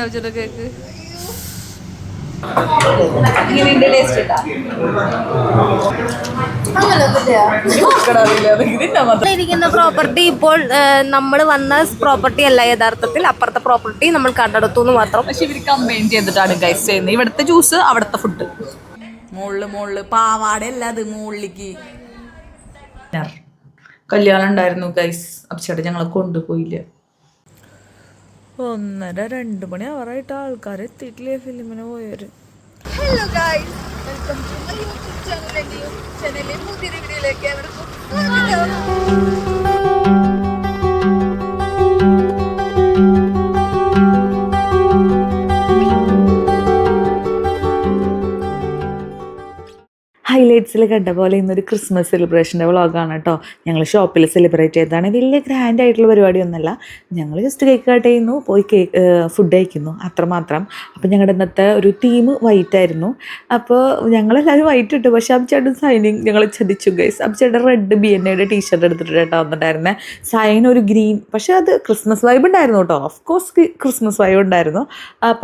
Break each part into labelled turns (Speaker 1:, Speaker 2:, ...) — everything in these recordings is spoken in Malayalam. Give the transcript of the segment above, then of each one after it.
Speaker 1: എങ്ങനെയുണ്ടാവും ചേട്ടാ കേക്ക്.
Speaker 2: ഇരിക്കുന്ന പ്രോപ്പർട്ടി ഇപ്പോൾ നമ്മൾ വന്ന പ്രോപ്പർട്ടി അല്ല യഥാർത്ഥത്തിൽ. അപ്പുറത്തെ പ്രോപ്പർട്ടി നമ്മൾ കണ്ടെടുത്തു എന്ന് മാത്രം.
Speaker 3: പക്ഷെ ഇവർ കമ്പൈൻ ചെയ്തിട്ടാണ് ഗൈസ് ചെയ്യുന്നത്. ഇവിടുത്തെ ജ്യൂസ് അവിടുത്തെ ഫുഡ് മുകളിൽ മുകളിൽ പാവാട അല്ല അത് മുകളിലേക്ക് കല്യാണം ഉണ്ടായിരുന്നു ഗൈസ് അപ്പച്ചേട്ടൻ ഞങ്ങളെ കൊണ്ടുപോയില്ല. ഒന്നര രണ്ട് മണി അവറായിട്ട് ആൾക്കാർ എത്തിയിട്ടില്ലേ ഫിലിമിന് പോയവര്.
Speaker 2: Hello guys welcome to my YouTube channel എന്റെ യൂട്യൂബ് ചാനലിലെ പുതിയ വീഡിയോയിലേക്ക്
Speaker 3: ഹൈലൈറ്റ്സിൽ കണ്ട പോലെ ഇന്നൊരു ക്രിസ്മസ് സെലിബ്രേഷന്റെ വ്ളോഗാണ് കേട്ടോ ഞങ്ങൾ ഷോപ്പിൽ സെലിബ്രേറ്റ് ചെയ്തതാണ്. വലിയ ഗ്രാൻഡ് ആയിട്ടുള്ള പരിപാടിയൊന്നുമല്ല. ഞങ്ങൾ ജസ്റ്റ് കേക്ക് കട്ട് ചെയ്യുന്നു പോയി കേക്ക് ഫുഡ് കഴിക്കുന്നു. അത്രമാത്രം അപ്പോൾ ഞങ്ങളുടെ ഇന്നത്തെ ഒരു തീം വൈറ്റ് ആയിരുന്നു. അപ്പോൾ ഞങ്ങളെല്ലാവരും വൈറ്റ് ഇട്ടു. പക്ഷേ അബ്ചേട്ടൻ സൈനിങ് ഞങ്ങൾ ചതിച്ചു ഗൈസ് അബ്ചേട്ടൻ റെഡ് ബി എൻ എയുടെ ടീഷർട്ട് എടുത്തിട്ട് കേട്ടോ വന്നിട്ടുണ്ടായിരുന്നെ സൈൻ ഒരു ഗ്രീൻ. പക്ഷേ അത് ക്രിസ്മസ് വൈബ് ഉണ്ടായിരുന്നു കേട്ടോ ഓഫ് കോഴ്സ് ക്രിസ്മസ് വൈബ് ഉണ്ടായിരുന്നു.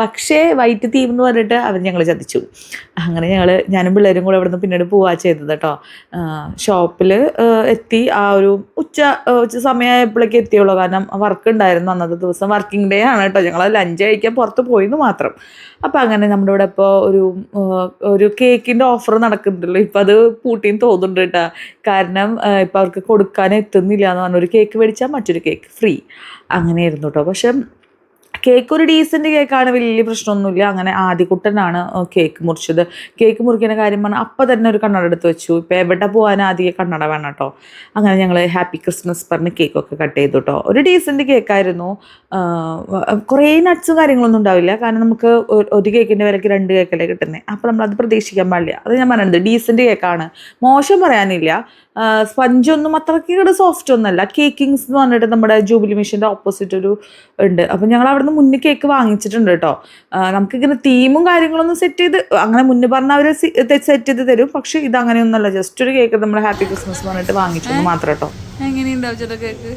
Speaker 3: പക്ഷേ വൈറ്റ് തീം എന്ന് പറഞ്ഞിട്ട് അവർ ഞങ്ങൾ ചതിച്ചു. അങ്ങനെ ഞങ്ങൾ ഞാനും പിള്ളേരും കൂടെ അവിടെ നിന്ന് പിന്നീട് പോവാ ചെയ്തത് കേട്ടോ ഷോപ്പിൽ എത്തി. ആ ഒരു ഉച്ച ഉച്ച സമയമായപ്പോഴേക്ക് എത്തിയുള്ളൂ. കാരണം വർക്ക് ഉണ്ടായിരുന്നു അന്നത്തെ ദിവസം. വർക്കിംഗ് ഡേ ആണ് കേട്ടോ ഞങ്ങൾ ലഞ്ച് കഴിക്കാൻ പുറത്ത് പോയിന്ന് മാത്രം. അപ്പോൾ അങ്ങനെ നമ്മുടെ ഇവിടെ ഇപ്പോൾ ഒരു ഒരു കേക്കിന്റെ ഓഫർ നടക്കുന്നുണ്ടല്ലോ. ഇപ്പം അത് പൂട്ടിന്ന് തോന്നുന്നുണ്ട് കേട്ടോ കാരണം ഇപ്പം അവർക്ക് കൊടുക്കാൻ എത്തുന്നില്ല എന്ന് പറഞ്ഞ ഒരു കേക്ക് മേടിച്ചാൽ മറ്റൊരു കേക്ക് ഫ്രീ അങ്ങനെയായിരുന്നു കേട്ടോ പക്ഷെ കേക്ക് ഒരു ഡീസന്റ് കേക്കാണ് വലിയ പ്രശ്നമൊന്നുമില്ല. അങ്ങനെ ആദ്യക്കുട്ടനാണ് കേക്ക് മുറിച്ചത്. കേക്ക് മുറിക്കുന്ന കാര്യം പറഞ്ഞാൽ അപ്പം തന്നെ ഒരു കണ്ണട എടുത്ത് വെച്ചു. ഇപ്പോൾ എവിടെ പോകാൻ ആദ്യം കണ്ണട വേണം കേട്ടോ അങ്ങനെ ഞങ്ങൾ ഹാപ്പി ക്രിസ്മസ് പറഞ്ഞ് കേക്കൊക്കെ കട്ട് ചെയ്തു കേട്ടോ ഒരു ഡീസന്റ് കേക്കായിരുന്നു. കുറേ നട്ട്സും കാര്യങ്ങളൊന്നും ഉണ്ടാവില്ല. കാരണം നമുക്ക് ഒരു കേക്കിന്റെ വിലക്ക് രണ്ട് കേക്കല്ലേ കിട്ടുന്നത് അപ്പോൾ നമ്മളത് പ്രതീക്ഷിക്കാൻ പാടില്ല. അത് ഞാൻ പറയുന്നത് ഡീസന്റ് കേക്കാണ്. മോശം പറയാനില്ല. സ്പഞ്ചൊന്നും അത്രയ്ക്ക് ഇവിടെ സോഫ്റ്റ് ഒന്നല്ല. കേക്കിങ്സ് എന്ന് പറഞ്ഞിട്ട് നമ്മുടെ ജൂബിലി മിഷന്റെ ഓപ്പോസിറ്റ് ഒരു ഉണ്ട്. അപ്പം ഞങ്ങൾ അവിടുന്ന് മുന്നേ കേക്ക് വാങ്ങിച്ചിട്ടുണ്ട് കേട്ടോ നമുക്കിങ്ങനെ തീമും കാര്യങ്ങളൊന്നും സെറ്റ് ചെയ്ത് അങ്ങനെ മുന്നേ പറഞ്ഞ അവർ സെറ്റ് ചെയ്ത് തരും. പക്ഷേ ഇത് അങ്ങനെയൊന്നുമല്ല ജസ്റ്റ് ഒരു കേക്ക് നമ്മൾ ഹാപ്പി ക്രിസ്മസ് പറഞ്ഞിട്ട് വാങ്ങിച്ചു മാത്രം കേട്ടോ
Speaker 1: എങ്ങനെയുണ്ടാവും ചേട്ടാ കേക്ക്?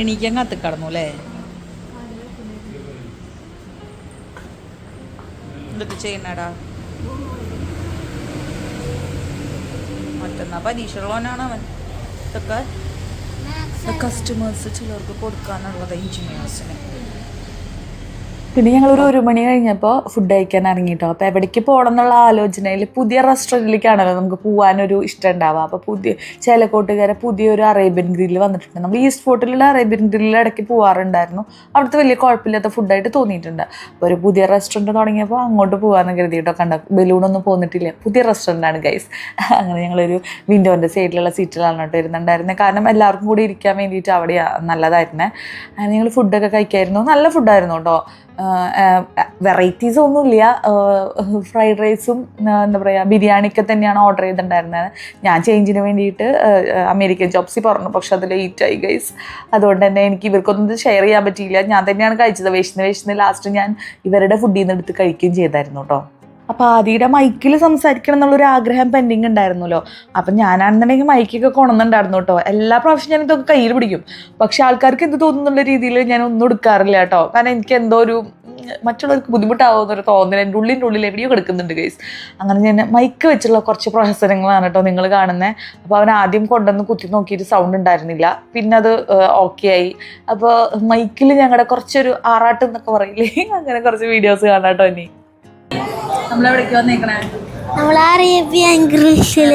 Speaker 3: എണീക്കാൻ കത്തി കടന്നു അല്ലേ? എന്തൊക്കെ ചെയ്യണടാ മറ്റന്നാ പരീക്ഷകളോനാണ് അവൻ. ഇതൊക്കെ കസ്റ്റമേഴ്സ് ചിലർക്ക് കൊടുക്കാനുള്ളത് എഞ്ചിനീയേഴ്സിന് പിന്നെ ഞങ്ങളൊരു ഒരു മണി കഴിഞ്ഞപ്പോൾ ഫുഡ് കഴിക്കാൻ ഇറങ്ങിട്ടോ. അപ്പോൾ എവിടേക്ക് പോകണം എന്നുള്ള ആലോചനയിൽ പുതിയ റെസ്റ്റോറന്റിലേക്കാണല്ലോ നമുക്ക് പോകാനൊരു ഇഷ്ടം ഉണ്ടാവുക. അപ്പോൾ പുതിയ ചേലക്കോട്ടുകാരെ പുതിയൊരു അറേബ്യൻ ഗ്രില്ല് വന്നിട്ടുണ്ട്. നമ്മൾ ഈസ്റ്റ് ഫോർട്ടിലുള്ള അറേബ്യൻ ഗ്രില്ലിൽ ഇടയ്ക്ക് പോകാറുണ്ടായിരുന്നു അവിടുത്തെ വലിയ കുഴപ്പമില്ലാത്ത ഫുഡായിട്ട് തോന്നിയിട്ടുണ്ട്. അപ്പോൾ ഒരു പുതിയ റെസ്റ്റോറന്റ് തുടങ്ങിയപ്പോൾ അങ്ങോട്ട് പോകാമെന്ന് കരുതിയിട്ടോ കണ്ട? ബലൂണൊന്നും പോന്നിട്ടില്ല. പുതിയ റെസ്റ്റോറന്റാണ് ഗൈസ് അങ്ങനെ ഞങ്ങളൊരു വിൻഡോന്റെ സൈഡിലുള്ള സീറ്റിലാണ് കേട്ടോ ഇരുന്നുണ്ടായിരുന്നത് കാരണം എല്ലാവർക്കും കൂടി ഇരിക്കാൻ വേണ്ടിയിട്ട് അവിടെ നല്ലതായിരുന്നേ. അങ്ങനെ ഞങ്ങൾ ഫുഡൊക്കെ കഴിക്കായിരുന്നു. നല്ല ഫുഡായിരുന്നു കേട്ടോ. വെറൈറ്റീസ് ഒന്നുമില്ല ഫ്രൈഡ് റൈസും എന്താ പറയുക ബിരിയാണിയൊക്കെ തന്നെയാണ് ഓർഡർ ചെയ്തിട്ടുണ്ടായിരുന്നത്. ഞാൻ ചേഞ്ചിന് വേണ്ടിയിട്ട് അമേരിക്കൻ ജോബ്സി പറഞ്ഞു. പക്ഷെ അത് ലേറ്റ് ആയി ഗൈസ് അതുകൊണ്ട് തന്നെ എനിക്ക് ഇവർക്കൊന്നും ഷെയർ ചെയ്യാൻ പറ്റിയില്ല. ഞാൻ തന്നെയാണ് കഴിച്ചത്. വിശന്ന് വിശന്ന് ലാസ്റ്റ് ഞാൻ ഇവരുടെ ഫുഡിൽ നിന്ന് എടുത്ത് കഴിക്കുകയും ചെയ്തായിരുന്നു കേട്ടോ. അപ്പോൾ ആദിയുടെ മൈക്കിൽ സംസാരിക്കണം എന്നുള്ളൊരു ആഗ്രഹം പെൻഡിങ് ഉണ്ടായിരുന്നല്ലോ. അപ്പം ഞാനാണെന്നുണ്ടെങ്കിൽ മൈക്കൊക്കെ കൊണന്നുണ്ടായിരുന്നു കേട്ടോ. എല്ലാ പ്രാവശ്യം ഞാൻ ഇതൊക്കെ കയ്യിൽ പിടിക്കും. പക്ഷെ ആൾക്കാർക്ക് എന്ത് തോന്നുന്നുള്ള രീതിയിൽ ഞാൻ ഒന്നും എടുക്കാറില്ല കേട്ടോ. കാരണം എനിക്ക് എന്തോ ഒരു മറ്റുള്ളവർക്ക് മറ്റുള്ളവർക്ക് ബുദ്ധിമുട്ടാവുമെന്നൊരു തോന്നൽ എന്റെ ഉള്ളിന്റെ ഉള്ളിൽ എവിടെയോ കിടക്കുന്നുണ്ട് ഗൈസ് അങ്ങനെ ഞാൻ മൈക്ക് വെച്ചുള്ള കുറച്ച് പ്രഹസനങ്ങളാണ് കേട്ടോ നിങ്ങൾ കാണുന്നത് അപ്പോൾ അവൻ ആദ്യം കൊണ്ടുവന്ന് കുത്തി നോക്കിയിട്ട് സൗണ്ട് ഉണ്ടായിരുന്നില്ല. പിന്നെ അത് ഓക്കെ ആയി. അപ്പോൾ മൈക്കിൽ ഞങ്ങളുടെ കുറച്ചൊരു ആറാട്ട് എന്നൊക്കെ പറയില്ലേ? അങ്ങനെ കുറച്ച് വീഡിയോസ് കാണാം കേട്ടോ ഇനി. നമ്മളെവിടേക്ക് വന്നേക്കണേ?
Speaker 4: നമ്മൾ അറേബ്യൻ ഗ്രീഷിൽ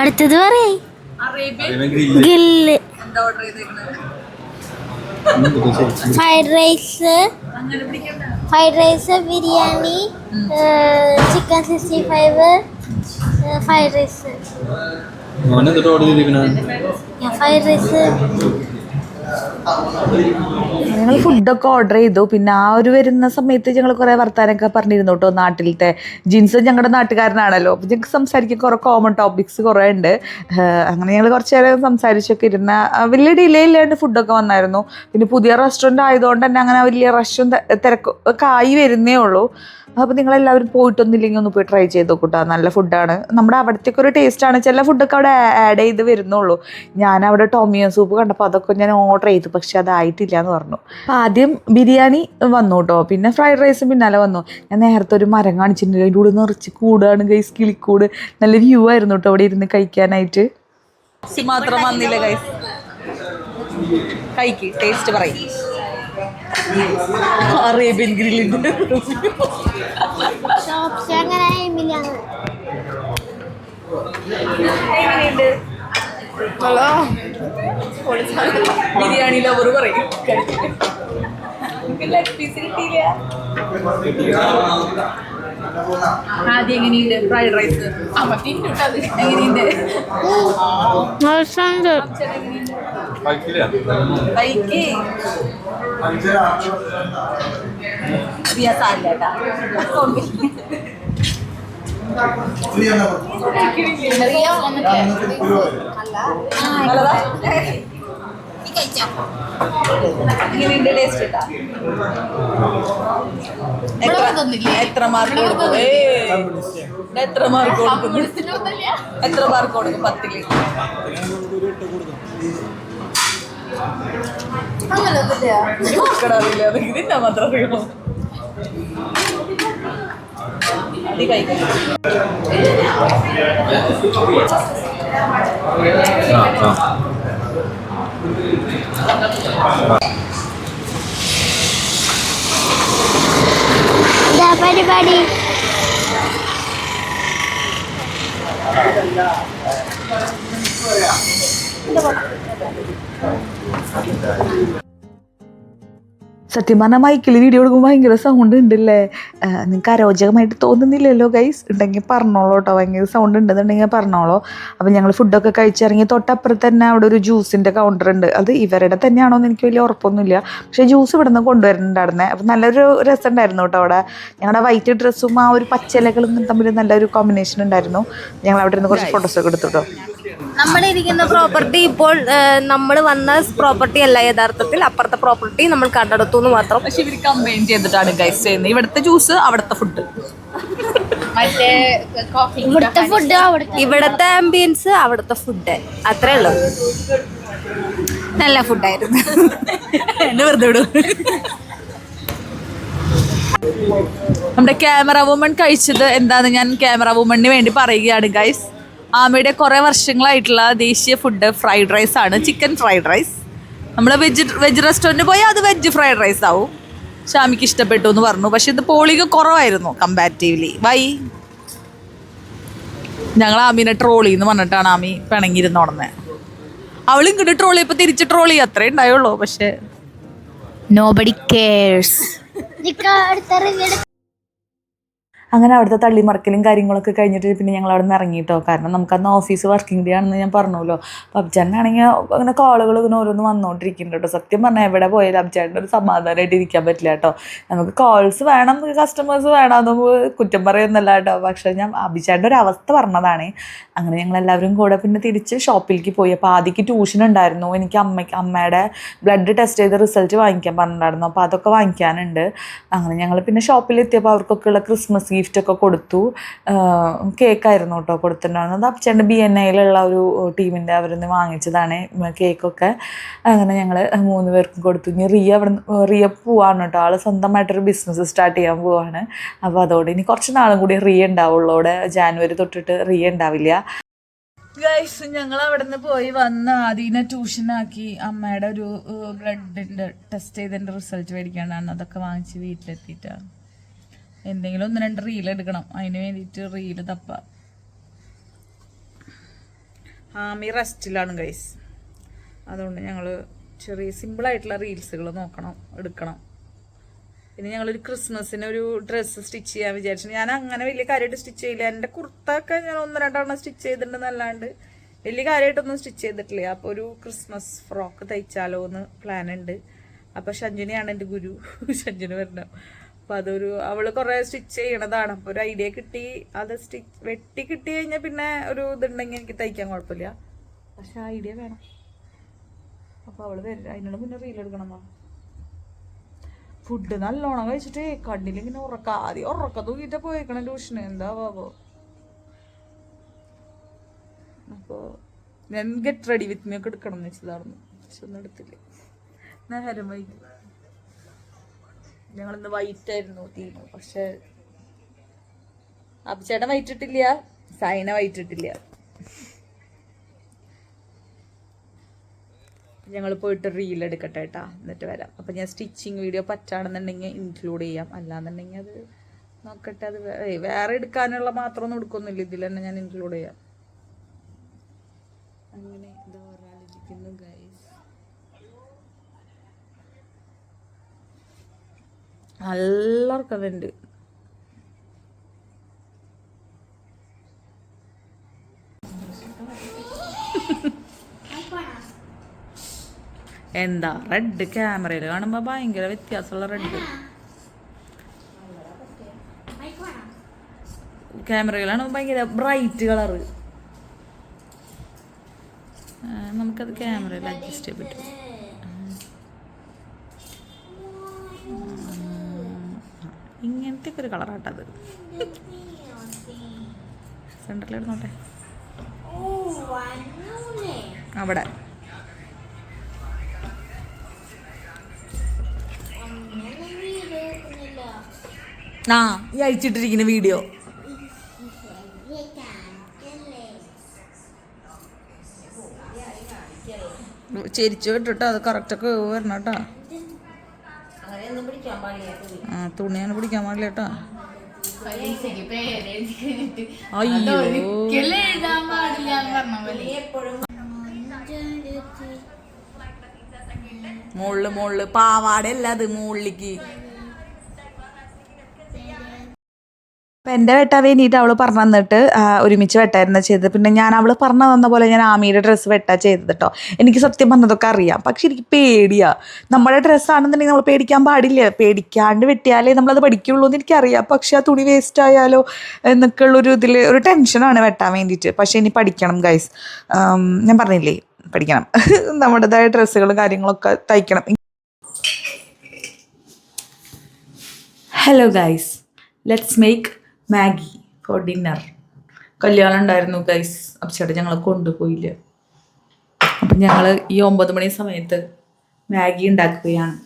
Speaker 4: അടുത്തത് പറയേ. Gill fried rice. Fried rice biryani chicken sixty five fried rice. Fried rice
Speaker 3: ഞങ്ങൾ ഫുഡൊക്കെ ഓർഡർ ചെയ്തു. പിന്നെ ആ ഒരു വരുന്ന സമയത്ത് ഞങ്ങൾ കുറേ വർത്താനൊക്കെ പറഞ്ഞിരുന്നു കേട്ടോ നാട്ടിലത്തെ. ജിൻസ് ഞങ്ങളുടെ നാട്ടുകാരനാണല്ലോ. അപ്പം ഞങ്ങൾക്ക് സംസാരിക്കാൻ കുറേ കോമൺ ടോപ്പിക്സ് കുറേ ഉണ്ട്. അങ്ങനെ ഞങ്ങൾ കുറച്ച് നേരം സംസാരിച്ചൊക്കെ ഇരുന്ന വലിയ ഡിലേ ഇല്ലാണ്ട് ഫുഡൊക്കെ വന്നായിരുന്നു. പിന്നെ പുതിയ റെസ്റ്റോറന്റ് ആയതുകൊണ്ട് തന്നെ അങ്ങനെ വലിയ റഷും തിരക്കും ആയി വരുന്നേ ഉള്ളൂ. അപ്പോൾ നിങ്ങൾ എല്ലാവരും പോയിട്ടൊന്നുമില്ലെങ്കിൽ ഒന്ന് പോയി ട്രൈ ചെയ്ത് നോക്കൂട്ടോ നല്ല ഫുഡാണ് നമ്മുടെ അവിടത്തേക്ക് ഒരു ടേസ്റ്റാണ് ചില ഫുഡൊക്കെ അവിടെ ആഡ് ചെയ്ത് വരുന്നുള്ളൂ. ഞാൻ അവിടെ ടോമിയോ സൂപ്പ് കണ്ടപ്പോൾ അതൊക്കെ ഞാൻ ഓർഡർ ചെയ്തു. പക്ഷെ അതായിട്ടില്ല എന്ന് പറഞ്ഞു. അപ്പോൾ ആദ്യം ബിരിയാണി വന്നു കേട്ടോ പിന്നെ ഫ്രൈഡ് റൈസ് പിന്നാലെ വന്നു. ഞാൻ നേരത്തെ ഒരു മരം കാണിച്ചിട്ടുണ്ട്. അതിന്റെ കൂടെ നിറച്ച് കൂടാണ് ഗൈസ് കിളിക്കൂട്. നല്ല വ്യൂ ആയിരുന്നു കേട്ടോ അവിടെ ഇരുന്ന് കഴിക്കാനായിട്ട്. മാത്രം വന്നില്ല ഗൈസ് കഴിക്ക്. ടേസ്റ്റ് പറയും. അറേബ്യൻ ഗ്രില്ലിന്റെ
Speaker 4: ഷോപ്സ് എമിലാണ്
Speaker 3: ബിരിയാണി ലവർ പറയും. ആദ്യം എങ്ങനെയുണ്ട്? ഫ്രൈഡ് റൈസ് എങ്ങനെയുണ്ട്? കഴിക്ക് റിയാസാല്ലേട്ടാ എങ്ങനെയുണ്ട് ഇട്ടാ എത്ര- എത്ര മാർക്ക് കൊടുക്കും. എത്ര മാർക്ക് കൊടുക്കും എത്ര മാർക്ക് കൊടുക്കും പത്തിൽ. മക്കളറിയില്ല ഇതിന്റെ മാത്രം അറിയുമോ അടി ആ
Speaker 4: ഇതാ പരിപാടി.
Speaker 3: സത്യം പറഞ്ഞാൽ മൈക്കിൽ വീഡിയോ എടുക്കുമ്പോൾ ഭയങ്കര സൗണ്ട് ഉണ്ടല്ലേ? നിങ്ങൾക്ക് അരോചകമായിട്ട് തോന്നുന്നില്ലല്ലോ ഗൈസ് ഉണ്ടെങ്കിൽ പറഞ്ഞോളൂ കേട്ടോ ഭയങ്കര സൗണ്ട് ഉണ്ടെന്നുണ്ടെങ്കിൽ പറഞ്ഞോളൂ. അപ്പം ഞങ്ങൾ ഫുഡൊക്കെ കഴിച്ചിറങ്ങി തൊട്ടപ്പുറത്ത് തന്നെ അവിടെ ഒരു ജ്യൂസിന്റെ കൗണ്ടർ ഉണ്ട്. അത് ഇവരുടെ തന്നെയാണോ എന്ന് എനിക്ക് വലിയ ഉറപ്പൊന്നുമില്ല. പക്ഷേ ജ്യൂസ് ഇവിടെ നിന്ന് കൊണ്ടുവരുന്നുണ്ടായിരുന്നേ. അപ്പം നല്ലൊരു രസം ഉണ്ടായിരുന്നു കേട്ടോ അവിടെ. ഞങ്ങളുടെ വൈറ്റ് ഡ്രസ്സും ആ ഒരു പച്ചിലകളും തമ്മിൽ നല്ലൊരു കോമ്പിനേഷൻ ഉണ്ടായിരുന്നു. ഞങ്ങൾ അവിടെ നിന്ന് കുറച്ച് ഫോട്ടോസൊക്കെ എടുത്തു കേട്ടോ
Speaker 2: നമ്മൾ ഇരിക്കുന്ന പ്രോപ്പർട്ടി ഇപ്പോൾ നമ്മൾ വന്ന പ്രോപ്പർട്ടി അല്ല യഥാർത്ഥത്തിൽ. അപ്പുറത്തെ പ്രോപ്പർട്ടി നമ്മൾ കണ്ടെടുത്തു എന്ന് മാത്രം.
Speaker 3: പക്ഷെ ഇവർ കമ്പൈൻ ചെയ്തിട്ടാണ് ഗൈസ് ചെയ്യുന്നത്. ഇവിടുത്തെ ജ്യൂസ് അവിടുത്തെ ഫുഡ്
Speaker 4: ഇവിടുത്തെ ഫുഡ് അവിടുത്തെ
Speaker 2: ഇവിടുത്തെ ആംബിയൻസ് അവിടുത്തെ ഫുഡ് അത്രേ ഉള്ളൂ. നല്ല ഫുഡായിരുന്നു
Speaker 3: എന്നെ വെറുതെ വിടും. നമ്മുടെ ക്യാമറ വുമൺ കഴിച്ചത് എന്താന്ന് ഞാൻ ക്യാമറ വുമണിന് വേണ്ടി പറയുകയാണ് ഗൈസ് ആമയുടെ കുറേ വർഷങ്ങളായിട്ടുള്ള ദേശീയ ഫുഡ് ഫ്രൈഡ് റൈസ് ആണ്. ചിക്കൻ ഫ്രൈഡ് റൈസ് നമ്മൾ വെജ് വെജ് റെസ്റ്റോറന്റ് പോയാൽ അത് വെജ് ഫ്രൈഡ് റൈസ് ആവും. ഷാമിക്ക് ഇഷ്ടപ്പെട്ടു എന്ന് പറഞ്ഞു. പക്ഷെ ഇത് പോളിക കുറവായിരുന്നു കമ്പാരിറ്റീവ്ലി വൈ ഞങ്ങൾ ആമീനെ ട്രോളി എന്ന് പറഞ്ഞിട്ടാണ് ആമി പിണങ്ങിയിരുന്നോടന്നെ അവളും ഇങ്ങോട്ട് ട്രോളി ഇപ്പൊ തിരിച്ച് ട്രോളി അത്രേ ഉണ്ടായുള്ളൂ. പക്ഷേ നോബഡി കെയർസ് അങ്ങനെ അവിടുത്തെ തള്ളിമറക്കലും കാര്യങ്ങളൊക്കെ കഴിഞ്ഞിട്ട് പിന്നെ ഞങ്ങൾ അവിടെ നിന്ന് ഇറങ്ങിയിട്ടോ കാരണം നമുക്ക് അന്ന് ഓഫീസ് വർക്കിംഗ് ഡേ ആണെന്ന് ഞാൻ പറഞ്ഞല്ലോ. അപ്പോൾ അബ്ജാനാണെങ്കിൽ അങ്ങനെ കോളുകൾ ഇങ്ങനെ ഓരോന്ന് വന്നുകൊണ്ടിരിക്കുന്നുണ്ട് കേട്ടോ. സത്യം പറഞ്ഞാൽ എവിടെ പോയാലും അബ്ജാന്റെ ഒരു സമാധാനമായിട്ട് ഇരിക്കാൻ പറ്റില്ല കേട്ടോ. നമുക്ക് കോൾസ് വേണം കസ്റ്റമേഴ്സ് വേണം വേണമെന്ന് കുറ്റം പറയുന്നല്ല കേട്ടോ. പക്ഷേ ഞാൻ അബിജാന്റെ ഒരു അവസ്ഥ പറഞ്ഞതാണ്. അങ്ങനെ ഞങ്ങൾ എല്ലാവരും കൂടെ പിന്നെ തിരിച്ച് ഷോപ്പിലേക്ക് പോയി. അപ്പോൾ ആദ്യക്ക് ട്യൂഷൻ ഉണ്ടായിരുന്നു. എനിക്ക് അമ്മയ്ക്ക് അമ്മയുടെ ബ്ലഡ് ടെസ്റ്റ് ചെയ്ത റിസൾട്ട് വാങ്ങിക്കാൻ പറഞ്ഞിട്ടുണ്ടായിരുന്നു. അപ്പോൾ അതൊക്കെ വാങ്ങിക്കാനുണ്ട്. അങ്ങനെ ഞങ്ങൾ പിന്നെ ഷോപ്പിലെത്തിയപ്പോൾ അവർക്കൊക്കെയുള്ള ക്രിസ്മസ് ഗിഫ്റ്റ് ഒക്കെ കൊടുത്തു കേക്കായിരുന്നു കേട്ടോ കൊടുത്തിട്ടുണ്ടായിരുന്നത്. അപ്പച്ചേന്റെ ബി എൻ ഐയിലുള്ള ഒരു ടീമിന്റെ അവരിൽ നിന്ന് വാങ്ങിച്ചതാണ് കേക്കൊക്കെ. അങ്ങനെ ഞങ്ങൾ മൂന്ന് പേർക്കും കൊടുത്തു. ഇനി റിയ അവിടെ റിയ പോവാണ് കേട്ടോ. ആൾ സ്വന്തമായിട്ടൊരു ബിസിനസ് സ്റ്റാർട്ട് ചെയ്യാൻ പോവാണ്. അപ്പോൾ അതോടെ ഇനി കുറച്ച് നാളും കൂടി റിയ ഉണ്ടാവുള്ളൂ. അവിടെ ജാനുവരി തൊട്ടിട്ട് റിയ ഉണ്ടാവില്ല. ഗൈസ് ഞങ്ങൾ അവിടെ നിന്ന് പോയി വന്ന് ആദ്യനെ ട്യൂഷനാക്കി അമ്മയുടെ ഒരു ബ്ലഡിന്റെ ടെസ്റ്റ് ചെയ്തതിന്റെ റിസൾട്ട് മേടിക്കാനാണ് അതൊക്കെ വാങ്ങിച്ച് വീട്ടിലെത്തിയിട്ടാണ്. എന്തെങ്കിലും ഒന്ന് രണ്ട് റീൽ എടുക്കണം. അതിന് വേണ്ടിയിട്ട് റീൽ തപ്പ. ഹാമി റെസ്റ്റിലാണ് ഗൈസ് അതുകൊണ്ട് ഞങ്ങൾ ചെറിയ സിമ്പിളായിട്ടുള്ള റീൽസുകൾ നോക്കണം എടുക്കണം. പിന്നെ ഞങ്ങളൊരു ക്രിസ്മസിന് ഒരു ഡ്രസ്സ് സ്റ്റിച്ച് ചെയ്യാൻ വിചാരിച്ചു. ഞാൻ അങ്ങനെ വലിയ കാര്യമായിട്ട് സ്റ്റിച്ച് ചെയ്യില്ല. എന്റെ കുർത്ത ഒക്കെ ഞാൻ ഒന്ന് രണ്ടെണ്ണം സ്റ്റിച്ച് ചെയ്തിട്ടുണ്ടെന്നല്ലാണ്ട് വലിയ കാര്യമായിട്ടൊന്നും സ്റ്റിച്ച് ചെയ്തിട്ടില്ല. അപ്പോൾ ഒരു ക്രിസ്മസ് ഫ്രോക്ക് തയ്ച്ചാലോ എന്ന് പ്ലാൻ ഉണ്ട്. അപ്പോൾ ഷഞ്ജുനെയാണ് എന്റെ ഗുരു. ഷഞ്ജുന് വരണം. അപ്പോൾ അതൊരു അവൾ കുറേ സ്റ്റിച്ച് ചെയ്യണതാണ്. അപ്പോൾ ഒരു ഐഡിയ കിട്ടി. അത് സ്റ്റിച്ച് വെട്ടി കിട്ടി കഴിഞ്ഞാൽ പിന്നെ ഒരു ഇതുണ്ടെങ്കിൽ എനിക്ക് തയ്ക്കാൻ കുഴപ്പമില്ല പക്ഷെ ആ ഐഡിയ വേണം. അപ്പോൾ അവൾ വരില്ല അതിനോട് മുന്നേ റീൽ എടുക്കണം ഫുഡ് നല്ലോണം കഴിച്ചിട്ട് കണ്ണിലിങ്ങനെ ഉറക്ക ആദ്യം ഉറക്ക തൂക്കിയിട്ട് പോയേക്കണം ട്യൂഷന്. എന്താ ബാബോ അപ്പോൾ ഞാൻ ഗെറ്റ് റെഡി വിത്ത് മീ ഒക്കെ എടുക്കണം എന്ന് വെച്ചതായിരുന്നു. പക്ഷെ ഒന്നും എടുത്തില്ല. നേരം വൈകി ഞങ്ങളിന്ന് വൈറ്റ് ആയിരുന്നു തീം പക്ഷെ അഭിചേട്ടൻ വൈറ്റ് ഇട്ടില്ല സൈന വൈറ്റ് ഇട്ടില്ല ഞങ്ങൾ പോയിട്ട് റീൽ എടുക്കട്ടെ കേട്ടാ എന്നിട്ട് വരാം. അപ്പം ഞാൻ സ്റ്റിച്ചിങ് വീഡിയോ പറ്റാണെന്നുണ്ടെങ്കിൽ ഇൻക്ലൂഡ് ചെയ്യാം. അല്ലാന്നുണ്ടെങ്കിൽ അത് നോക്കട്ടെ അത് വേറെ എടുക്കാനുള്ള മാത്രമൊന്നും എടുക്കുന്നില്ല ഇതിൽ തന്നെ ഞാൻ ഇൻക്ലൂഡ് ചെയ്യാം. അങ്ങനെ ഇത് ഒരാളിരിക്കുന്നു ഗൈസ് നല്ല ഉറക്കമുണ്ട് എന്താ? റെഡ് ക്യാമറയിൽ കാണുമ്പോൾ ഭയങ്കര വ്യത്യാസമുള്ള റെഡ്. ക്യാമറയിലാണ് ഭയങ്കര ബ്രൈറ്റ് കളറ്. നമുക്കത് ക്യാമറയിൽ അഡ്ജസ്റ്റ് ചെയ്യാൻ പറ്റും ഇങ്ങനത്തെ ഒരു കളറാട്ടത് സെന്ററിൽ എടുത്തോട്ടെ അവിടെ. ആ ഈ അയച്ചിട്ടിരിക്കുന്ന വീഡിയോ. ചെരിച്ചു വിട്ടിട്ടോ അത് കറക്റ്റൊക്കെ വരണം കേട്ടോ തുണിയാണ് പിടിക്കാൻ പാടില്ല കേട്ടോ. മുകളിൽ മുകളിൽ പാവാടയല്ല അത് മുകളിലേക്ക് എന്റെ വെട്ടാവേ വേണ്ടിയിട്ട് അവൾ പറഞ്ഞു തന്നിട്ട് ഒരുമിച്ച് വെട്ടായിരുന്നു ചെയ്തത്. പിന്നെ ഞാൻ അവൾ പറഞ്ഞു തന്ന പോലെ ഞാൻ ആമിയുടെ ഡ്രസ്സ് വെട്ടാ ചെയ്തത് കേട്ടോ എനിക്ക് സത്യം പറഞ്ഞതൊക്കെ അറിയാം. പക്ഷെ എനിക്ക് പേടിയാ. നമ്മുടെ ഡ്രസ്സാണെന്നുണ്ടെങ്കിൽ നമ്മൾ പേടിക്കാൻ പാടില്ല. പേടിക്കാണ്ട് വെട്ടിയാലേ നമ്മളത് പഠിക്കുള്ളൂ എന്ന് എനിക്കറിയാം. പക്ഷെ ആ തുണി വേസ്റ്റ് ആയാലോ എന്നൊക്കെ ഉള്ളൊരു ഇതിൽ ഒരു ടെൻഷനാണ് വെട്ടാൻ വേണ്ടിയിട്ട്. പക്ഷെ ഇനി പഠിക്കണം ഗൈസ് ഞാൻ പറഞ്ഞില്ലേ? പഠിക്കണം. നമ്മുടേതായ ഡ്രസ്സുകളും കാര്യങ്ങളൊക്കെ തയ്ക്കണം. Hello guys let's make Maggi for dinner കല്യാണം ഉണ്ടായിരുന്നു ഗൈസ് അപ്പച്ചേട്ടൻ ഞങ്ങളെ കൊണ്ടുപോയില്ല. അപ്പം ഞങ്ങൾ ഈ ഒമ്പത് മണി സമയത്ത് മാഗി ഉണ്ടാക്കുകയാണ്.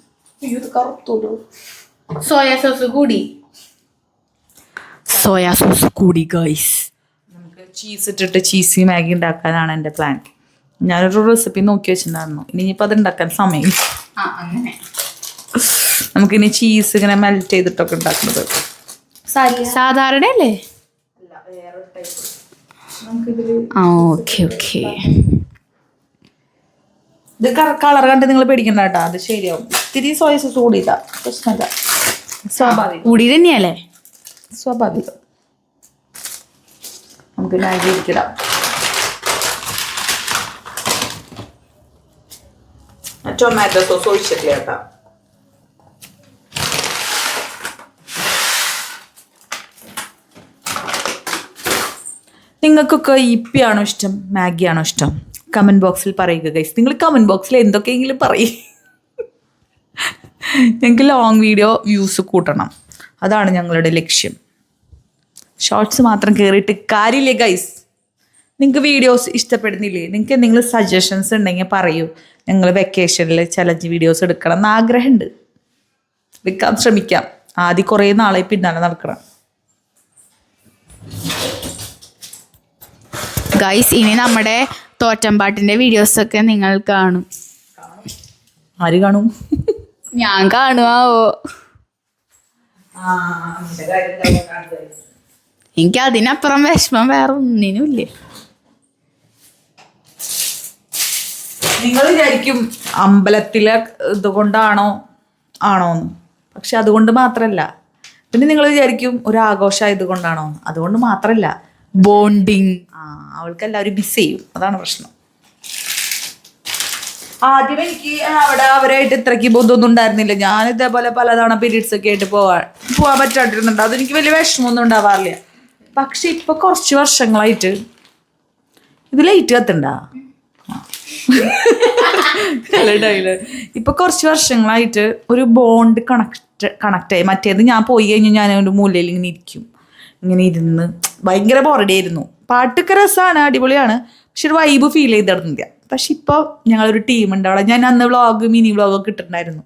Speaker 1: സോയാ സോസ് കൂടി.
Speaker 3: സോയാ സോസ് കൂടി ഗൈസ് നമുക്ക് ചീസ് ഇട്ടിട്ട് ചീസി മാഗി ഉണ്ടാക്കാനാണ് എന്റെ പ്ലാൻ ഞാനൊരു റെസിപ്പി നോക്കി വെച്ചിട്ടുണ്ടായിരുന്നു. ഇനി ഇനിയിപ്പോൾ അത് ഉണ്ടാക്കാൻ സമയം. നമുക്കിനി ചീസ് ഇങ്ങനെ മെൽറ്റ് ചെയ്തിട്ടൊക്കെ ഉണ്ടാക്കുന്നത്.
Speaker 1: സാധാരണ അല്ലേ ആ ഓക്കെ ഓക്കെ.
Speaker 3: ഇത് കളർ കണ്ട് നിങ്ങൾ പേടിക്കണ്ട കേട്ടോ അത് ശരിയാവും. ഇത്തിരി സോയ സോസ് കൂടിയില്ല പ്രശ്നമില്ല സ്വാഭാവികം.
Speaker 1: കൂടി തന്നെയല്ലേ?
Speaker 3: സ്വാഭാവികം. നമുക്ക് മാഗി ഇരിക്കിടാം ടൊമാറ്റോ സോസ് ഒഴിച്ചിട്ടില്ല കേട്ടോ. നിങ്ങൾക്കൊക്കെ ആണോ ഇഷ്ടം? മാഗി ആണോ ഇഷ്ടം കമന്റ് ബോക്സിൽ പറയുക ഗൈസ് നിങ്ങൾ കമന്റ് ബോക്സിൽ എന്തൊക്കെയെങ്കിലും പറയും. ഞങ്ങൾക്ക് ലോങ് വീഡിയോ വ്യൂസ് കൂട്ടണം. അതാണ് ഞങ്ങളുടെ ലക്ഷ്യം. ഷോർട്സ് മാത്രം കയറിയിട്ട് കാര്യമില്ലേ ഗൈസ് നിങ്ങൾക്ക് വീഡിയോസ് ഇഷ്ടപ്പെടുന്നില്ലേ? നിങ്ങൾക്ക് എന്തെങ്കിലും സജഷൻസ് ഉണ്ടെങ്കിൽ പറയൂ. ഞങ്ങൾ വെക്കേഷനിൽ ചലഞ്ച് വീഡിയോസ് എടുക്കണം എന്ന് ആഗ്രഹമുണ്ട്. എടുക്കാൻ ശ്രമിക്കാം. ആദ്യം കുറേ നാളെ പിന്നാലെ നടക്കണം.
Speaker 1: ഗൈസ് ഇനി നമ്മുടെ തോറ്റമ്പാട്ടിന്റെ വീഡിയോസ് ഒക്കെ നിങ്ങൾ കാണും.
Speaker 3: ആര് കാണും?
Speaker 1: ഞാൻ കാണുവാവോ? എനിക്ക് അതിനപ്പുറം വിഷമം വേറെ ഒന്നിനും ഇല്ലേ
Speaker 3: നിങ്ങൾ വിചാരിക്കും അമ്പലത്തിലെ ഇതുകൊണ്ടാണോ ആണോന്ന്. പക്ഷെ അതുകൊണ്ട് മാത്രമല്ല പിന്നെ നിങ്ങൾ വിചാരിക്കും ഒരു ആഘോഷമായത് കൊണ്ടാണോ അതുകൊണ്ട് മാത്രമല്ല
Speaker 1: ബോണ്ടിങ്
Speaker 3: ആ അവൾക്ക് എല്ലാവരും മിസ് ചെയ്യും. അതാണ് പ്രശ്നം. ആദ്യം എനിക്ക് അവിടെ അവരായിട്ട് ഇത്രയ്ക്ക് ബന്ധമൊന്നും ഉണ്ടായിരുന്നില്ല. ഞാൻ ഇതേപോലെ പലതവണ പീരീഡ്സ് ഒക്കെ ആയിട്ട് പോവാൻ പോവാൻ പറ്റാണ്ടിരുന്നുണ്ട്. അതെനിക്ക് വലിയ വിഷമമൊന്നും ഉണ്ടാവാറില്ല. പക്ഷെ ഇപ്പൊ കുറച്ച് വർഷങ്ങളായിട്ട് ഇത് ലൈറ്റ് കത്തണ്ട. ഇപ്പൊ കുറച്ച് വർഷങ്ങളായിട്ട് ഒരു ബോണ്ട് കണക്ട് ആയി. മറ്റേത് ഞാൻ പോയി കഴിഞ്ഞാൽ ഞാൻ ഒരു മൂലയിൽ ഇങ്ങനെ ഇരിക്കും. ഇങ്ങനെ ഇരുന്ന് ഭയങ്കര ബോറഡിയായിരുന്നു ആയിരുന്നു പാട്ടൊക്കെ രസമാണ് അടിപൊളിയാണ്. പക്ഷെ ഒരു വൈബ് ഫീൽ ചെയ്തിരുന്നില്ല. പക്ഷെ ഇപ്പോൾ ഞങ്ങളൊരു ടീമുണ്ട് അവിടെ ഞാൻ അന്ന് വ്ളോഗ് മിനി വ്ളോഗ് ഒക്കെ ഇട്ടിട്ടുണ്ടായിരുന്നു.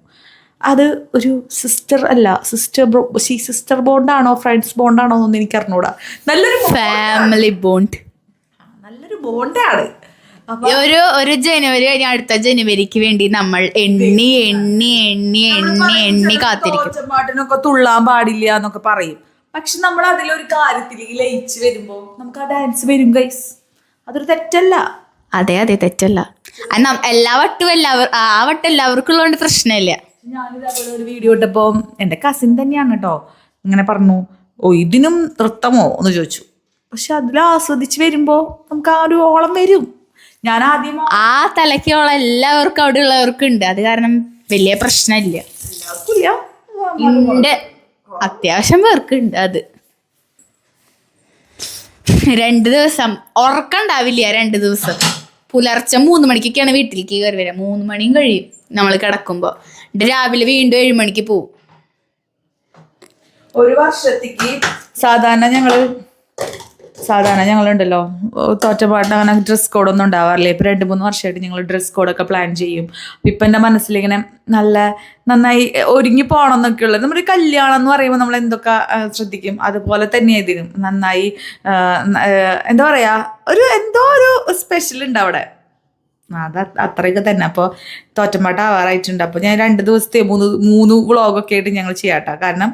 Speaker 3: അത് ഒരു സിസ്റ്റർ അല്ല സിസ്റ്റർ ബ്രോ സിസ്റ്റർ ബോണ്ടാണോ ഫ്രണ്ട്സ് ബോണ്ടാണോ എന്നൊന്നും എനിക്ക് അറിഞ്ഞൂടാ. നല്ലൊരു
Speaker 1: ഫാമിലി ബോണ്ട്
Speaker 3: നല്ലൊരു ബോണ്ടാണ്
Speaker 1: ഒരു ഒരു ജനുവരി കഴിഞ്ഞ അടുത്ത ജനുവരിക്ക് വേണ്ടി നമ്മൾ എണ്ണി എണ്ണി എണ്ണി എണ്ണി എണ്ണി കാത്തിരിക്കും.
Speaker 3: പാട്ടിനൊക്കെ തുള്ളാൻ പാടില്ല എന്നൊക്കെ പറയും. പക്ഷെ നമ്മൾ അതിലൊരു കാര്യത്തിലേക്ക് ലയിച്ച് വരുമ്പോ നമുക്ക് ആ ഡാൻസ് വരും ഗൈസ് അതൊരു തെറ്റല്ല.
Speaker 1: അതെ അതെ തെറ്റല്ല. എല്ലാ വട്ടും എല്ലാവർ ആ വട്ടം എല്ലാവർക്കും ഉള്ളതുകൊണ്ട് പ്രശ്നമില്ല.
Speaker 3: ഞാനിതേപോലെ ഒരു വീഡിയോ ഇട്ടപ്പോ എന്റെ കസിൻ തന്നെയാണ് കേട്ടോ ഇങ്ങനെ പറഞ്ഞു ഓ ഇതിനും നൃത്തമോ? എന്ന് ചോദിച്ചു. പക്ഷെ അതിൽ ആസ്വദിച്ച് വരുമ്പോ നമുക്ക് ആ ഒരു ഓളം വരും. ഞാൻ ആദ്യം
Speaker 1: ആ തലയ്ക്കോളം എല്ലാവർക്കും അവിടെ ഉള്ളവർക്കും ഉണ്ട് അത് കാരണം വലിയ പ്രശ്നമില്ല.
Speaker 3: എല്ലാവർക്കില്ല.
Speaker 1: ഉണ്ട് അത്യാവശ്യം പേർക്കുണ്ട് അത്. രണ്ട് ദിവസം ഉറക്കണ്ടാവില്ല രണ്ട് ദിവസം. പുലർച്ചെ മൂന്ന് മണിക്കൊക്കെയാണ് വീട്ടിലേക്ക് കയറി വരിക മൂന്ന് മണിയും കഴിയും നമ്മൾ കിടക്കുമ്പോൾ രാവിലെ വീണ്ടും ഏഴ് മണിക്ക് പോവും.
Speaker 3: ഒരു വർഷത്തേക്ക് സാധാരണ ഞങ്ങൾ സാധാരണ ഞങ്ങളുണ്ടല്ലോ തോറ്റപാട്ട് അങ്ങനെ ഡ്രസ് കോഡൊന്നും ഉണ്ടാവാറില്ല. ഇപ്പം രണ്ട് മൂന്ന് വർഷമായിട്ട് ഞങ്ങൾ ഡ്രസ് കോഡൊക്കെ പ്ലാൻ ചെയ്യും. ഇപ്പം എന്റെ മനസ്സിലിങ്ങനെ നല്ല നന്നായി ഒരുങ്ങി പോകണം എന്നൊക്കെ ഉള്ളത്. നമ്മുടെ കല്യാണം എന്ന് പറയുമ്പോൾ നമ്മൾ എന്തൊക്കെ ശ്രദ്ധിക്കും? അതുപോലെ തന്നെ ഇതിനും നന്നായി എന്താ പറയുക ഒരു എന്തോ ഒരു സ്പെഷ്യൽ ഉണ്ട് അവിടെ. അത് അത്രയൊക്കെ തന്നെ. അപ്പോൾ തോറ്റമ്പാട്ട് ആവാറായിട്ടുണ്ട്. അപ്പോൾ ഞാൻ രണ്ട് ദിവസത്തെ മൂന്ന് മൂന്ന് വ്ളോഗൊക്കെ ആയിട്ട് ഞങ്ങൾ ചെയ്യാട്ടോ. കാരണം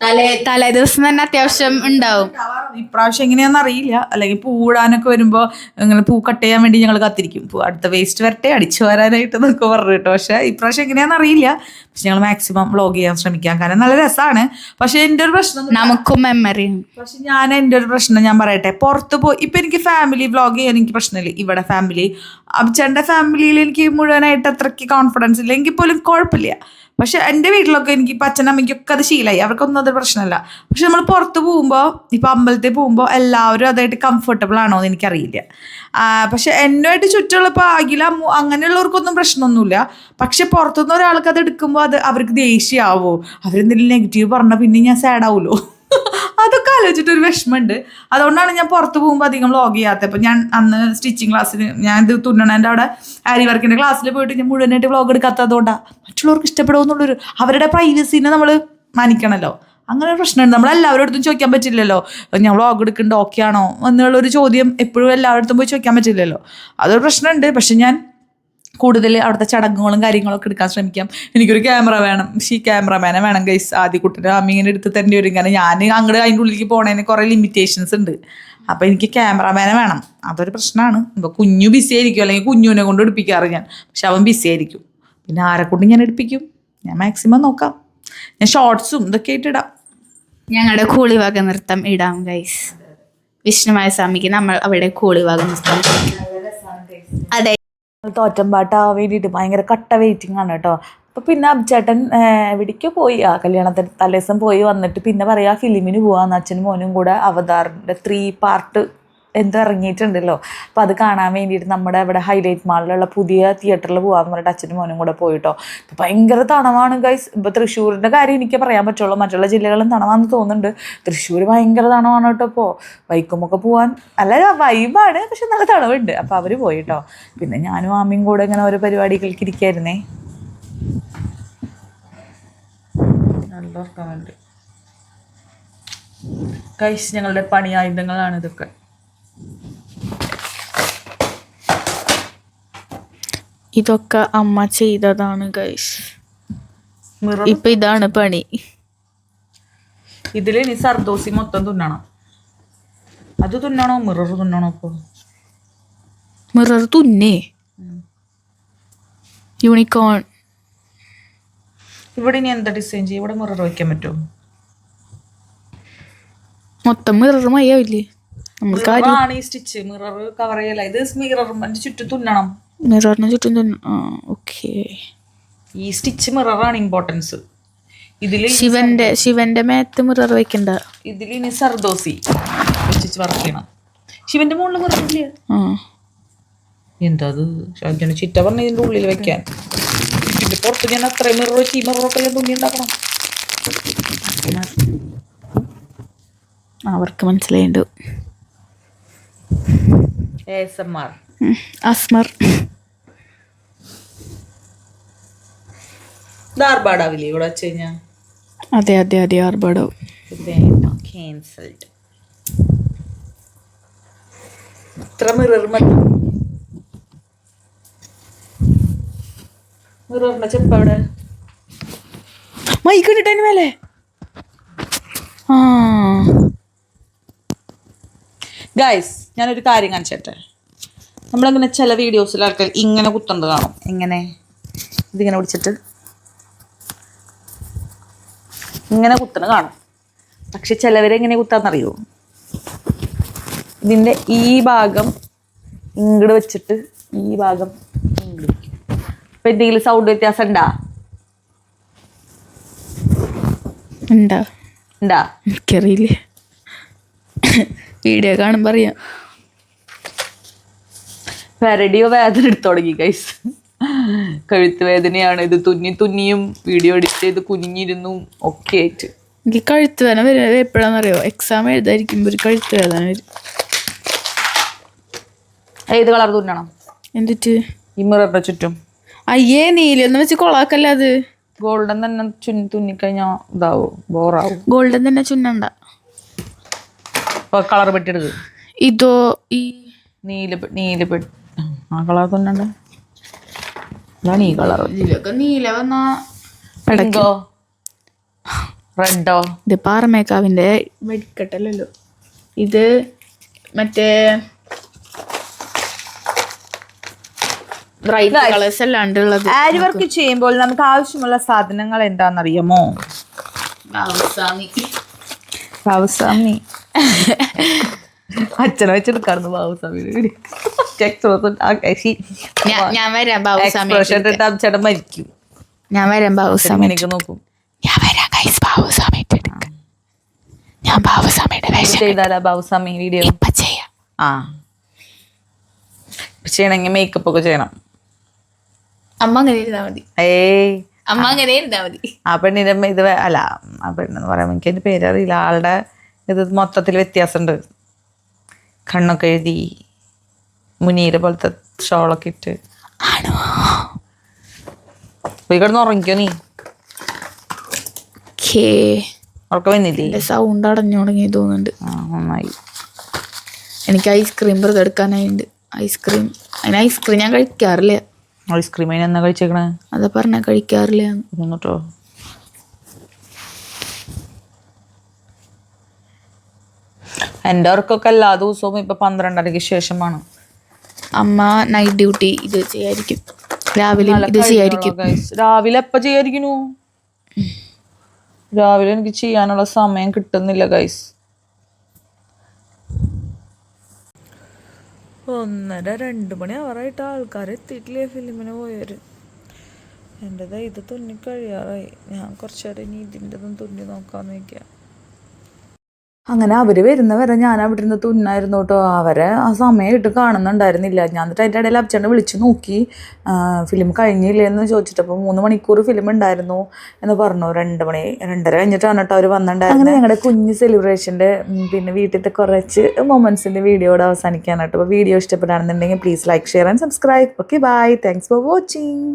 Speaker 1: തലേ തലേ ദിവസം തന്നെ അത്യാവശ്യം ഉണ്ടാവും.
Speaker 3: ഇപ്രാവശ്യം എങ്ങനെയാണെന്ന് അറിയില്ല. അല്ലെങ്കിൽ പൂടാനൊക്കെ വരുമ്പോൾ ഇങ്ങനെ പൂ കട്ട് ചെയ്യാൻ വേണ്ടി ഞങ്ങൾ കാത്തിരിക്കും. പൂ അടുത്ത വേസ്റ്റ് വരട്ടെ അടിച്ചു വരാനായിട്ട് എന്നൊക്കെ പറഞ്ഞു കേട്ടോ പക്ഷേ ഇപ്രാവശ്യം എങ്ങനെയാണെന്ന് അറിയില്ല. പക്ഷെ ഞങ്ങൾ മാക്സിമം വ്ളോഗ് ചെയ്യാൻ ശ്രമിക്കാം. കാരണം നല്ല രസമാണ് പക്ഷെ എന്റെ ഒരു പ്രശ്നം
Speaker 1: നമുക്കും മെമ്മറി
Speaker 3: പക്ഷെ ഞാൻ എന്റെ ഒരു പ്രശ്നം ഞാൻ പറയട്ടെ. പുറത്ത് പോയി ഇപ്പം എനിക്ക് ഫാമിലി വ്ളോഗ് ചെയ്യാൻ എനിക്ക് പ്രശ്നമില്ല. ഇവിടെ ഫാമിലി അബ്ചന്റെ ഫാമിലിയിൽ എനിക്ക് മുഴുവനായിട്ട് അത്രയ്ക്ക് കോൺഫിഡൻസ് ഇല്ല. എങ്കിൽ പോലും കുഴപ്പമില്ല. പക്ഷെ എന്റെ വീട്ടിലൊക്കെ എനിക്ക് ഇപ്പം അച്ഛനമ്മയ്ക്കൊക്കെ അത് ശീലമായി അവർക്കൊന്നും അത് പ്രശ്നമല്ല. പക്ഷെ നമ്മൾ പുറത്ത് പോകുമ്പോൾ ഇപ്പം അമ്പലത്തിൽ പോകുമ്പോൾ എല്ലാവരും അതായിട്ട് കംഫർട്ടബിൾ ആണോ എന്ന് എനിക്കറിയില്ല. പക്ഷെ എന്നുമായിട്ട് ചുറ്റുള്ള ഇപ്പോൾ അഖില അങ്ങനെയുള്ളവർക്കൊന്നും പ്രശ്നമൊന്നുമില്ല. പക്ഷെ പുറത്തുനിന്ന് ഒരാൾക്ക് അത് എടുക്കുമ്പോൾ അത് അവർക്ക് ദേഷ്യമാവോ അവരെന്തെങ്കിലും നെഗറ്റീവ് പറഞ്ഞാൽ പിന്നെ ഞാൻ സാഡ് ആവുമല്ലോ അതൊക്കെ ആലോചിച്ചിട്ട് ഒരു വിഷമമുണ്ട്. അതുകൊണ്ടാണ് ഞാൻ പുറത്ത് പോകുമ്പോൾ അധികം വ്ളോഗ് ചെയ്യാത്തത്. ഇപ്പം ഞാൻ അന്ന് സ്റ്റിച്ചിങ് ക്ലാസ്സിന് ഞാൻ ഇത് തുന്നണേന്റെ അവിടെ ആരി വർക്കിന്റെ ക്ലാസ്സിൽ പോയിട്ട് ഞാൻ മുഴുവനായിട്ട് വ്ളോഗ് എടുക്കാത്തതുകൊണ്ടാണ് മറ്റുള്ളവർക്ക് ഇഷ്ടപ്പെടുമെന്നുള്ളൊരു അവരുടെ പ്രൈവസീനെ നമ്മൾ മാനിക്കണമല്ലോ അങ്ങനെ ഒരു പ്രശ്നമുണ്ട്. നമ്മൾ എല്ലാവരുടെ അടുത്തും ചോദിക്കാൻ പറ്റില്ലല്ലോ. ഞാൻ വ്ളോഗ് എടുക്കുന്നുണ്ട് ഓക്കെ ആണോ? എന്നുള്ളൊരു ചോദ്യം എപ്പോഴും എല്ലാവരുടെ പോയി ചോദിക്കാൻ പറ്റില്ലല്ലോ. അതൊരു പ്രശ്നമുണ്ട്. പക്ഷെ ഞാൻ കൂടുതൽ അവിടുത്തെ ചടങ്ങുകളും കാര്യങ്ങളൊക്കെ എടുക്കാൻ ശ്രമിക്കാം. എനിക്കൊരു ക്യാമറ വേണം. ഈ ക്യാമറമാനെ വേണം ഗൈസ് ആദ്യ കുട്ടിനെ അമ്മ ഇങ്ങനെ എടുത്ത് തരേണ്ടി വരും. കാരണം ഞാൻ അങ്ങോട്ട് അതിന്റെ ഉള്ളിലേക്ക് പോണതിന് കുറേ ലിമിറ്റേഷൻസ് ഉണ്ട്. അപ്പോൾ എനിക്ക് ക്യാമറമാനെ വേണം. അതൊരു പ്രശ്നമാണ്. ഇപ്പോൾ കുഞ്ഞു ബിസി ആയിരിക്കും. അല്ലെങ്കിൽ കുഞ്ഞുവിനെ കൊണ്ട് എടുപ്പിക്കാറ് ഞാൻ. പക്ഷെ അവൻ ബിസി ആയിരിക്കും. പിന്നെ ആരെക്കൊണ്ട് കൊണ്ട് ഞാൻ എടുപ്പിക്കും? ഞാൻ മാക്സിമം നോക്കാം. ഞാൻ ഷോർട്സും ഇതൊക്കെ ആയിട്ട് ഇടാം.
Speaker 1: ഞങ്ങളുടെ കൂളിവാക നൃത്തം ഇടാം ഗൈസ് വിഷ്ണുമായ സ്വാമിക്ക് നമ്മൾ അവിടെ കൂളിവാക നൃത്തം. അതെ.
Speaker 3: തോറ്റമ്പാട്ടാവാൻ വേണ്ടിയിട്ട് ഭയങ്കര കട്ട വെയിറ്റിംഗ് ആണ് കേട്ടോ അപ്പോൾ പിന്നെ അബ്ചേട്ടൻ എവിടേക്ക് പോയി. ആ കല്യാണത്തിന് തലേദിവസം പോയി വന്നിട്ട് പിന്നെ പറയാ ഫിലിമിന് പോവാന്ന് അച്ഛനും മോനും കൂടെ അവതാറിന്റെ ത്രീ പാർട്ട് എന്തോ ഇറങ്ങിയിട്ടുണ്ടല്ലോ. അപ്പോൾ അത് കാണാൻ വേണ്ടിയിട്ട് നമ്മുടെ ഇവിടെ ഹൈലൈറ്റ് മാളിലുള്ള പുതിയ തിയേറ്ററിൽ പോകാമെന്ന് പറഞ്ഞിട്ട് അച്ഛനും മോനും കൂടെ പോയിട്ടോ. ഇപ്പോൾ ഭയങ്കര തണവാണ് ഗൈസ് ഇപ്പോൾ തൃശ്ശൂരിന്റെ കാര്യം എനിക്ക് പറയാൻ പറ്റുള്ളൂ. മറ്റുള്ള ജില്ലകളും തണവാന്ന് തോന്നുന്നുണ്ട്. തൃശ്ശൂർ ഭയങ്കര തണവാണ് കേട്ടോ ഇപ്പോൾ വൈക്കമൊക്കെ പോകാൻ നല്ല വൈബാണ് പക്ഷെ നല്ല തണവുണ്ട്. അപ്പോൾ അവർ പോയിട്ടോ. പിന്നെ ഞാനും ആമയും കൂടെ ഇങ്ങനെ ഓരോ പരിപാടികൾക്ക് ഇരിക്കായിരുന്നേ. നല്ല ഉറക്കമുണ്ട് കൈസ് ഞങ്ങളുടെ പണി ആയുധങ്ങളാണ് ഇതൊക്കെ.
Speaker 1: ഇതൊക്കെ അമ്മ ചെയ്തതാണ് ഗൈസ് ഇപ്പൊ ഇതാണ് പണി.
Speaker 3: ഇതിൽ ഇനി സർദോസി മൊത്തം തുന്നണം. അത് തുന്നണോ? മിറർ തുന്നണോ ഇപ്പൊ?
Speaker 1: മിറർ തുന്നേ. യൂണിക്കോൺ.
Speaker 3: ഇവിടെ ഇനി എന്താ ഡിസൈൻ ചെയ്യും? ഇവിടെ മിറർ വയ്ക്കാൻ പറ്റുമോ
Speaker 1: മൊത്തം മിറർ മയ്യാവില്ലേ
Speaker 3: ഈ സ്റ്റിച്ച് മിറർ കവർ ചെയ്യല ഇത് മിറർ ചുറ്റും തുന്നണം.
Speaker 1: മിററിന് ചുറ്റും ഓക്കെ.
Speaker 3: ഈ സ്റ്റിച്ച് മിററാണ് ഇമ്പോർട്ടൻസ് ഇതിൽ
Speaker 1: ശിവന്റെ ശിവന്റെ മേത്ത് മിറർ വെക്കണ്ട.
Speaker 3: ഇതിൽ ഇനി സർദോസി വെച്ചിട്ട് വർക്ക് ചെയ്യണം. ശിവന്റെ മുകളിൽ
Speaker 1: ആ.
Speaker 3: എന്താ അത്? ഷാജന ചിറ്റ പറഞ്ഞ ഇതിന്റെ ഉള്ളിൽ വെക്കാൻ. ഇതിന്റെ പുറത്ത് ഞാൻ അത്ര മിറർ വെച്ച് ഈ മിററൊക്കെ ഞാൻ തുണി ഉണ്ടാക്കണം.
Speaker 1: അവർക്ക് മനസ്സിലായിട്ടുണ്ട്
Speaker 3: എസ് എം ആർ.
Speaker 1: അസ്മർ
Speaker 3: ധാർബാടാവില്ലേ ഇവിടെ വെച്ച് കഴിഞ്ഞാൽ
Speaker 1: അതെ അതെ അതെ ആർഭാടവും.
Speaker 3: ക്യാൻസൽഡ് മിററിന്റെ ചെപ്പ് അവിടെ
Speaker 1: മൈക്ക് ഇട്ടിട്ടതിന് മേലെ. ആ.
Speaker 3: ഗൈസ് ഞാനൊരു കാര്യം കാണിച്ചേട്ടെ. നമ്മളിങ്ങനെ ചില വീഡിയോസിൽ ആൾക്കാർ ഇങ്ങനെ കുത്തേണ്ടത് കാണും. എങ്ങനെ? ഇതിങ്ങനെ പിടിച്ചിട്ട്? ഇങ്ങനെ കുത്തണ കാണും. പക്ഷെ ചിലവരെങ്ങനെ കുത്താന്നറിയോ? ഇതിന്റെ ഈ ഭാഗം ഇങ്ങട് വെച്ചിട്ട് ഈ ഭാഗം ഇങ്ങട് വെക്കും. അപ്പം എന്തെങ്കിലും സൗണ്ട് വ്യത്യാസം ഉണ്ടാ
Speaker 1: ഉണ്ടാ.
Speaker 3: ഉണ്ടാ?
Speaker 1: എനിക്കറിയില്ല. വീഡിയോ കാണുമ്പോ അറിയാം.
Speaker 3: പെരടിയോ വേദന എടുത്തു തുടങ്ങി കൈസ് കഴുത്ത് വേദനയാണ് ഇത്. തുന്നി തുന്നിയും വീഡിയോ എഡിറ്റ് ചെയ്ത് കുനിഞ്ഞിരുന്നു ഒക്കെ ആയിട്ട്.
Speaker 1: എനിക്ക് കഴുത്ത് വേദന വരുന്നത് എപ്പോഴാണെന്നറിയോ? എക്സാം എഴുതായിരിക്കുമ്പോൾ ഒരു കഴുത്ത് വേദന വരും.
Speaker 3: ഏത് കളർ തുന്നണം?
Speaker 1: എന്നിട്ട്
Speaker 3: ഈ മിററിന്റെ ചുറ്റും.
Speaker 1: അയ്യേ നീലൊന്നും വെച്ച് കൊളാക്കല്ല അത്.
Speaker 3: ഗോൾഡൻ തന്നെ ചുന്നി തുന്നിക്കഴിഞ്ഞാൽ ഇതാവും ബോറാവും.
Speaker 1: ഗോൾഡൻ തന്നെ ചുന്നണ്ട.
Speaker 3: കളർ പെട്ടെടുക്ക്
Speaker 1: ഇതോ ഈ
Speaker 3: നീല നീല പെട്ട്. ആ കളർ തുന്നണ്ട അതാണ് ഈ കളർ.
Speaker 1: ഇതിലൊക്കെ നീല വന്നോ
Speaker 3: പിങ്കോ? റെഡോ?
Speaker 1: ഇത് പാറമേക്കാവിന്റെ വെടിക്കട്ടല്ലോ ഇത് മറ്റേ
Speaker 3: ആരി വർക്ക് ചെയ്യുമ്പോൾ നമുക്ക് ആവശ്യമുള്ള സാധനങ്ങൾ എന്താണെന്നറിയാമോ? ബാബുസ്വാമി അച്ഛനെ വെച്ചെടുക്കാറുണ്ട് ബാബുസ്വാമിയുടെ
Speaker 1: ഞാൻ- ഞാൻ വരാം
Speaker 3: എക്സ്പ്രഷൻ മരിക്കും.
Speaker 1: ഞാൻ വരാം
Speaker 3: എനിക്ക് നോക്കും.
Speaker 1: ഞാൻ വരാം കൈസ് ബാബുസ്വാമി എടുക്കാം ഞാൻ ബാബുസ്വാമിയുടെ വേഷം
Speaker 3: ചെയ്താലാ ബാബുസ്വാമി വീഡിയോ
Speaker 1: ഇപ്പൊ ചെയ്യാം.
Speaker 3: ആ. ഇപ്പൊ ചെയ്യണമെങ്കിൽ മേക്കപ്പ് ഒക്കെ ചെയ്യണം.
Speaker 1: അമ്മ അങ്ങനെ ഇരുന്നാ മതി.
Speaker 3: ഏയ്.
Speaker 1: അമ്മ അങ്ങനെ ഇരുന്നാ മതി.
Speaker 3: ആ പെണ്ണിന്റെ ഇത് അല്ല ആ പെണ്ണെന്ന് പറയാൻ എനിക്ക് അതിന്റെ പേരറിയില്ല. ആളുടെ ഇത് മൊത്തത്തിൽ വ്യത്യാസമുണ്ട്. കണ്ണൊക്കെ എഴുതി മുനീര പോലത്തെ ഷോളൊക്കെ ഇട്ട്.
Speaker 1: ആണോ?
Speaker 3: പോയി കിടന്ന് ഉറങ്ങിക്കോ നീ. ഉറക്കം വന്നില്ലേ?
Speaker 1: സൗണ്ട് അടഞ്ഞു തുടങ്ങി തോന്നുന്നുണ്ട്.
Speaker 3: നന്നായി.
Speaker 1: എനിക്ക് ഐസ്ക്രീം വെറുതെ എടുക്കാനായിണ്ട്. ഐസ്ക്രീം അതിന് ഐസ്ക്രീം ഞാൻ കഴിക്കാറില്ല.
Speaker 3: ഐസ്ക്രീം അതിന് എന്നാ കഴിച്ചേക്കണേ?
Speaker 1: അതാ പറഞ്ഞ കഴിക്കാറില്ല.
Speaker 3: കേട്ടോ എന്റെ ഉറക്കമൊക്കെ എല്ലാ ദിവസവും ഇപ്പൊ പന്ത്രണ്ടരയ്ക്ക് ശേഷമാണ്.
Speaker 1: അമ്മ നൈറ്റ് ഡ്യൂട്ടി ഇത് ചെയ്യായിരിക്കും. രാവിലെ ഇത് ചെയ്യായിരിക്കും.
Speaker 3: രാവിലെ എപ്പ ചെയ്യായിരിക്കുന്നു? രാവിലെ എനിക്ക് ചെയ്യാനുള്ള സമയം കിട്ടുന്നില്ല ഗൈസ് ഒന്നര രണ്ട് മണി അവറായിട്ട് ആൾക്കാർ എത്തിയിട്ടില്ലേ ഫിലിമിന് പോയവര്? എന്റെതാ ഇത് തുന്നി കഴിയാറായി ഞാൻ കുറച്ചേരം ഇനി ഇതിന്റെതും തുന്നി നോക്കാന്ന് വെക്കാം അങ്ങനെ അവർ വരുന്നവരെ ഞാൻ അവിടെ ഇരുന്ന് തുന്നായിരുന്നു കേട്ടോ അവരെ ആ സമയമായിട്ട് കാണുന്നുണ്ടായിരുന്നില്ല. ഞാൻ എന്നിട്ട് അതിന്റെ ഇടയിൽ അച്ഛനെ വിളിച്ച് നോക്കി. ഫിലിം കഴിഞ്ഞില്ലേ എന്ന് ചോദിച്ചിട്ടപ്പോൾ മൂന്ന് മണിക്കൂർ ഫിലിം ഉണ്ടായിരുന്നു എന്ന് പറഞ്ഞു. രണ്ട് മണി രണ്ടര കഴിഞ്ഞിട്ടാണ് കേട്ടോ അവർ വന്നിട്ടുണ്ടായിരുന്നത് അങ്ങനെ ഞങ്ങളുടെ കുഞ്ഞ് സെലിബ്രേഷന്റെ പിന്നെ വീട്ടിലത്തെ കുറച്ച് മൊമെന്റ്സിന്റെ വീഡിയോയുടെ അവസാനിക്കാനായിട്ട് അപ്പോൾ video ഇഷ്ടപ്പെടുകയാണെന്നുണ്ടെങ്കിൽ please like share and subscribe okay bye thanks for watching